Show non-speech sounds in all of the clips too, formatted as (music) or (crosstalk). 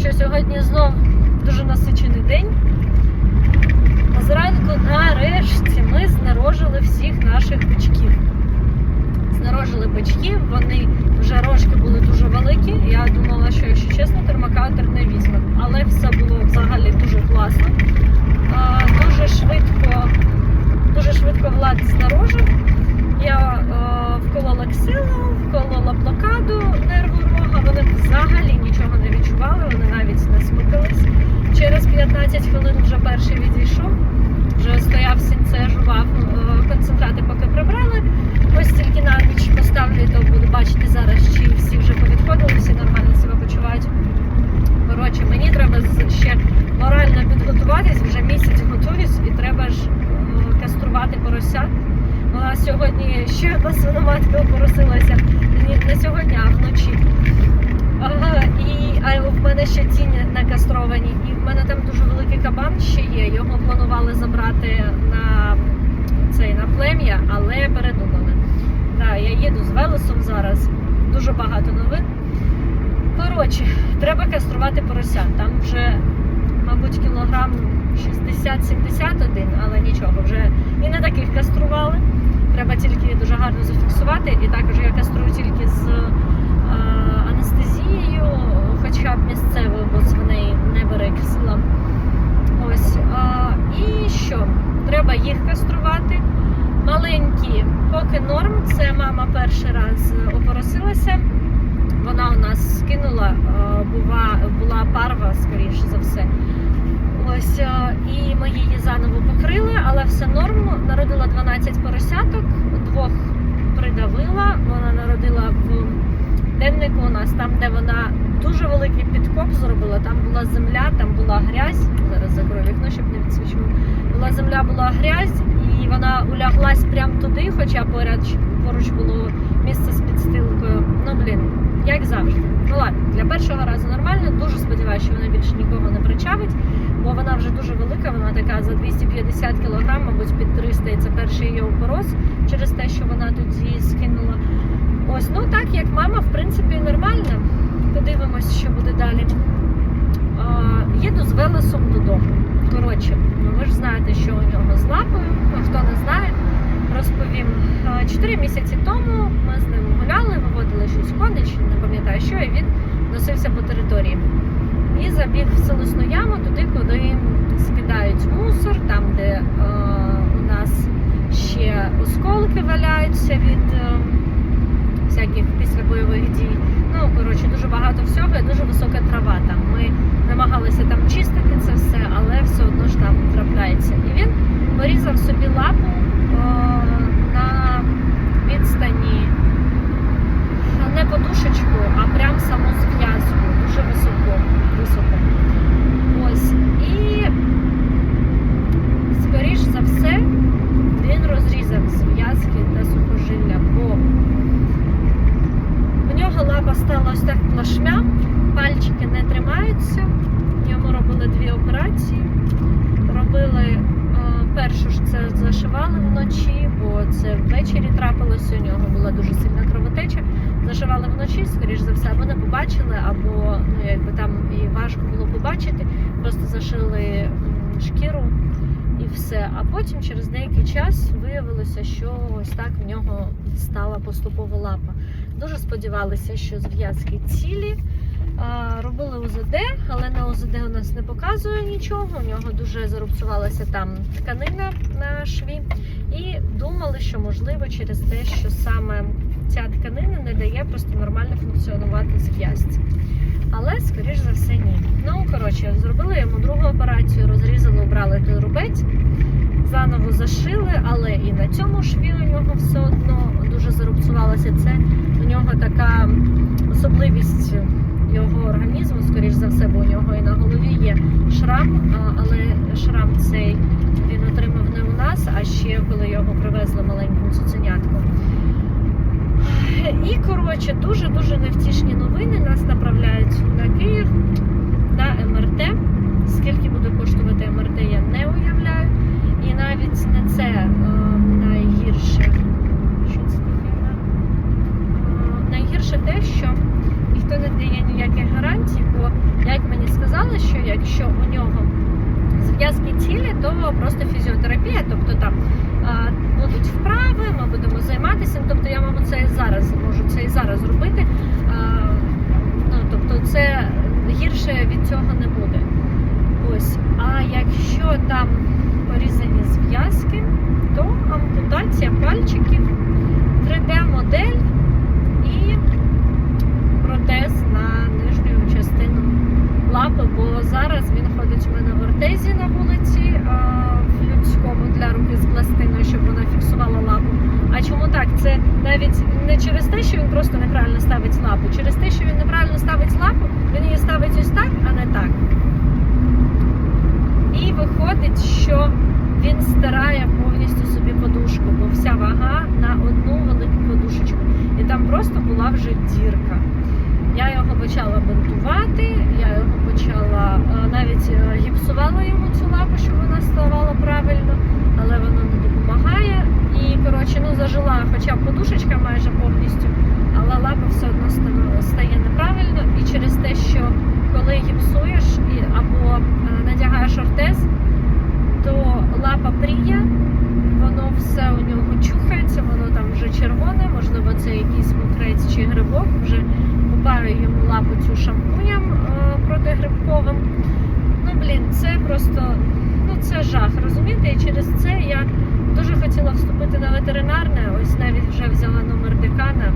що сьогодні знов дуже насичений день. А зранку нарешті ми знарожили всіх наших бичків. Знарожили бичків, вони вже рожки були дуже великі. Я думала, що якщо чесно, термокатер не візьме. Але все було взагалі дуже класно. А, Дуже швидко, дуже швидко влад знарожив. Я е, вколола ксилу, вколола блокаду нерворога. Вони взагалі нічого не відчували, вони навіть не смикались. Через 15 хвилин вже перший відійшов. Вже стояв в сінце, жував е, концентрати, поки прибрали. Ось тільки на ніч поставлю, то буду бачити зараз, чи всі вже повідходили, всі нормально себе почувають. Коротше, мені треба з- ще морально підготуватись, вже місяць готуюсь, і треба ж е, каструвати поросят. У нас сьогодні ще одна свиноматка опоросилася. Не, не сьогодні, а вночі. Ага, і а в мене ще тіні не кастровані. І в мене там дуже великий кабан ще є. Його планували забрати на цей на плем'я, але передумали. Да, я їду з велесом зараз. Дуже багато новин. Коротше, треба каструвати поросят. Там вже, мабуть, кілограм 60-71, але нічого, вже і не таких кастрували. Треба тільки дуже гарно зафіксувати. І також я каструю тільки з е, анестезією, хоча б місцевою, бо свиней не бере кисла. Ось. А, і що? Треба їх каструвати. Маленькі, поки норм. Це мама перший раз опоросилася. Вона у нас скинула, е, була, була парва, скоріше за все. Ось е, і ми її заново покрили, але все норм. Народила 12 поросяток, двох придавила. Вона народила в деннику у нас, там, де вона дуже великий підкоп зробила. Там була земля, там була грязь. Зараз закрою вікно, щоб не відсвічувало. Була земля, була грязь, і вона уляглась прямо туди, хоча поряд поруч було місце з підстилкою. Ну блін, як завжди. Ну ладно, для першого разу нормально. Дуже сподіваюся, що вона більше нікого не причавить, бо вона вже дуже велика. Вона така за 250 кг, мабуть, під 300, і це перший її опорос через те, що вона тоді скинула. Ось, ну так як мама, в принципі, нормально. Подивимось, що буде далі. Їду з велесом додому. Коротше, ну ви ж знаєте, що у нього з лапою. А хто не знає, розповім. Чотири місяці тому ми з ним гуляли, виводили щось кони, не пам'ятаю що, і він носився по території. І забіг в селесну яму туди, куди скидають мусор, там, де е, у нас ще осколки валяються від е, всяких післябойових дій. Ну, коротше, дуже багато всього і дуже висока трава там. Ми намагалися там чистити це все, але все одно ж там трапляється. І він порізав собі лапу е, на відстані не подушечку, а прям саму зв'язку. Дуже високо. високо. Ось. І скоріш за все він розрізав зв'язки та сухожилля, бо у нього лапа стала ось так плашмя, пальчики не тримаються. Йому робили дві операції. Робили е, першу ж це зашивали вночі, бо це ввечері трапилося. У нього була дуже сильна кровотеча. Зашивали вночі, скоріш за все, або не побачили, або ну якби там і важко було побачити. Просто зашили шкіру і все. А потім через деякий час виявилося, що ось так в нього стала поступово лапа. Дуже сподівалися, що зв'язки цілі. Робили УЗД, але на УЗД у нас не показує нічого. У нього дуже зарубцювалася там тканина на шві. І думали, що можливо через те, що саме ця тканина не дає просто нормально функціонувати зв'язці. Але, скоріш за все, ні. Ну, коротше, зробили йому другу операцію, розрізали, обрали той рубець, заново зашили, але і на цьому шві у нього все одно дуже зарубцювалося. Це у нього така особливість його організму, скоріш за все, бо у нього і на голові є шрам, але шрам цей він отримав не у нас, а ще коли його привезли маленьким цуценятком. І коротше, дуже дуже невтішні новини. Нас направляють на Київ на МРТ. Скільки буде коштувати МРТ, я не уявляю. І навіть не це е, найгірше. Що це таке? Е, найгірше те, що ніхто не дає ніяких гарантій. вулиці, бо як мені сказали, що якщо у нього зв'язки цілі, то просто фізіотерапія, тобто там будуть вправи, ми будемо займатися. Тобто я можу це і зараз можу це і зараз робити. Ну, тобто це гірше від цього не буде. Ось. А якщо там порізані зв'язки, то ампутація пальчиків, 3D-модель зараз він ходить у мене в ортезі на вулиці в людському для руки з пластиною, щоб вона фіксувала лапу. А чому так? Це навіть не через те, що він просто неправильно ставить лапу, через те, що він неправильно ставить лапу, він її ставить ось так, а не так. І виходить, що він стирає повністю собі подушку, бо вся вага на одну велику подушечку. І там просто була вже дірка. Я його почала бинтувати, е, навіть е, гіпсувала йому цю лапу, щоб вона ставала правильно, але воно не допомагає. І коротше, ну зажила хоча б подушечка майже повністю, але лапа все одно стає неправильно. І через те, що коли гіпсуєш або е, надягаєш ортез, то лапа пріє, воно все у нього чухається, червоне, можливо, це якийсь мокрець чи грибок. Вже купаю йому лапу цю шампунем е, протигрибковим. Ну, блін, це просто ну, це жах, розумієте? І через це я дуже хотіла вступити на ветеринарне. Ось навіть вже взяла номер декана,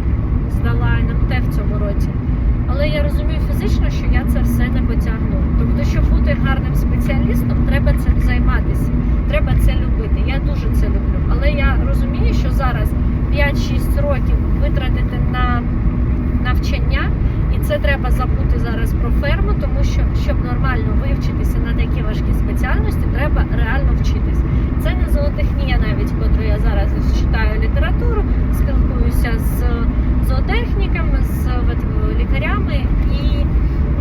здала НМТ в цьому році. Але я розумію фізично, що я це все не потягну. Тобто, щоб бути гарним спеціалістом, треба цим займатися, треба це любити. Я дуже це люблю. Але я розумію, що зараз 5-6 років витратити на навчання, і це треба забути зараз про ферму, тому що щоб нормально вивчитися на такі важкі спеціальності, треба реально вчитись. Це не зоотехнія, навіть котру я зараз читаю літературу, спілкуюся з зоотехніками, з вет- лікарями і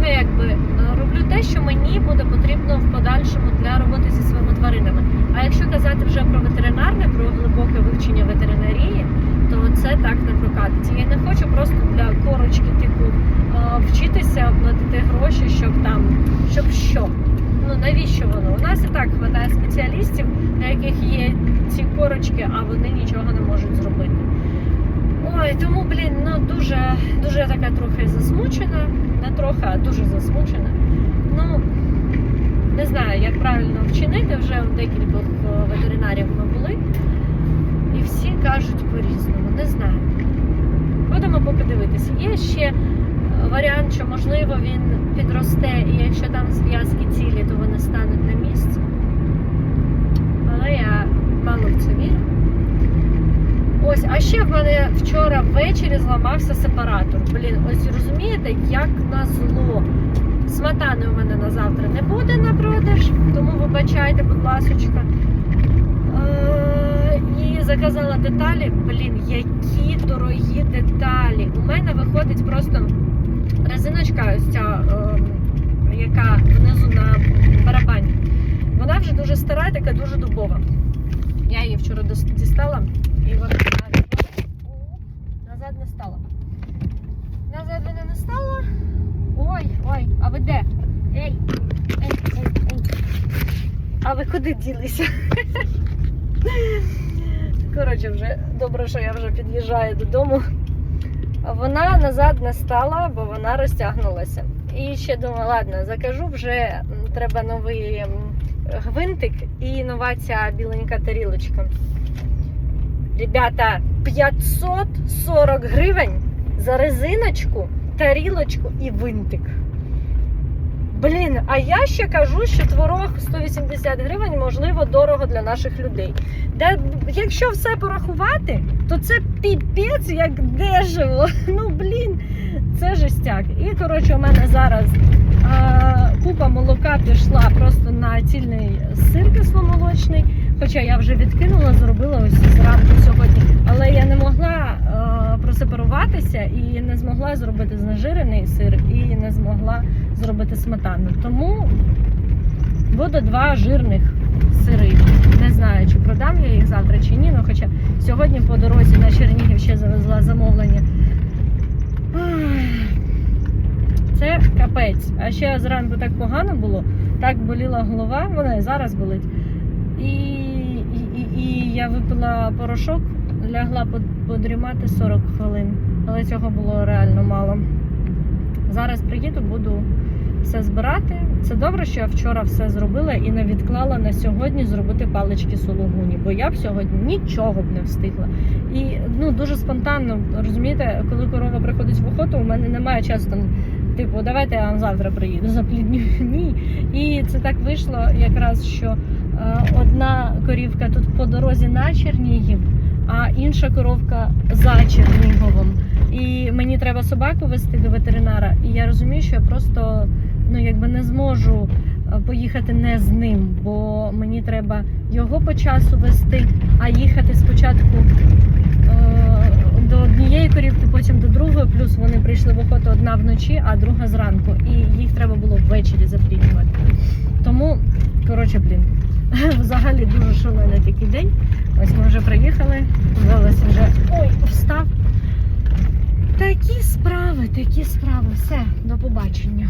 ну, якби е, роблю те, що мені буде потрібно в подальшому для роботи зі своїми тваринами. А якщо казати вже про ветеринарне, про глибоке вивчення ветеринарії, то це так не прокатиться. Я не хочу просто для корочки, типу, е, вчитися, платити гроші, щоб там, щоб що. Ну навіщо воно? У нас і так вистачає спеціалістів, на яких є ці корочки, а вони нічого не можуть зробити. Ой, тому, блін, ну дуже, дуже така трохи засмучена. Не трохи, а дуже засмучена. Ну, не знаю, як правильно вчинити. Вже у декількох е, ветеринарів ми були. Всі кажуть по-різному. Не знаю. Будемо поки дивитися. Є ще е, варіант, що можливо він підросте, і якщо там зв'язки цілі, то вони стануть на місці. Але я мало в це вірю. Ось, а ще в мене вчора ввечері зламався сепаратор. Блін, ось розумієте, як на зло. Сметани у мене на завтра не буде на продаж, тому вибачайте, будь ласочка. Е, І заказала деталі. Блін, які дорогі деталі. У мене виходить просто резиночка, ось ця, е, яка внизу на барабані. Вона вже дуже стара, така дуже дубова. Я її вчора дістала і вона назад не стала. Назад вона не стала. Ой, ой, а ви де? Ей, ей, ей, ей. А ви куди ділися? (laughs) Коротше, вже добре, що я вже під'їжджаю додому. Вона назад не стала, бо вона розтягнулася. І ще думаю, ладно, закажу вже треба новий гвинтик і нова ця біленька тарілочка. Ребята, 540 гривень за резиночку, тарілочку і винтик. Блін, а я ще кажу, що творог 180 гривень, можливо, дорого для наших людей. Де, якщо все порахувати, то це піпець як дешево. (laughs) Ну блін, це жестяк. І коротше, у мене зараз а, купа молока пішла просто на цільний сир кисломолочний. Хоча я вже відкинула, зробила ось зранку сьогодні. Але я не могла а, просепаруватися і не змогла зробити знежирений сир, і не змогла зробити сметану. Тому буде два жирних сири. Не знаю, чи продам я їх завтра чи ні. Ну, хоча сьогодні по дорозі на Чернігів ще завезла замовлення. Це капець. А ще зранку так погано було, так боліла голова, вона і зараз болить. І, і, і, і я випила порошок, лягла под- подрімати 40 хвилин. Але цього було реально мало. Зараз приїду, буду все збирати. Це добре, що я вчора все зробила і не відклала на сьогодні зробити палички сулугуні, бо я б сьогодні нічого б не встигла. І ну дуже спонтанно розумієте, коли корова приходить в охоту, у мене немає часу там. Типу, давайте я вам завтра приїду заплідню. (laughs) Ні. І це так вийшло якраз, що е, одна корівка тут по дорозі на Чернігів, а інша коровка за Черніговом. І мені треба собаку вести до ветеринара. І я розумію, що я просто ну якби не зможу е, поїхати не з ним, бо мені треба його по часу вести, а їхати спочатку е, до однієї корівки, потім до другої. Плюс вони прийшли в охоту одна вночі, а друга зранку. І їх треба було ввечері запліднювати. Тому, коротше, блін, (laughs) взагалі дуже шалений такий день. Ось ми вже приїхали. Велес вже ой, встав. Такі справи, такі справи. Все, до побачення.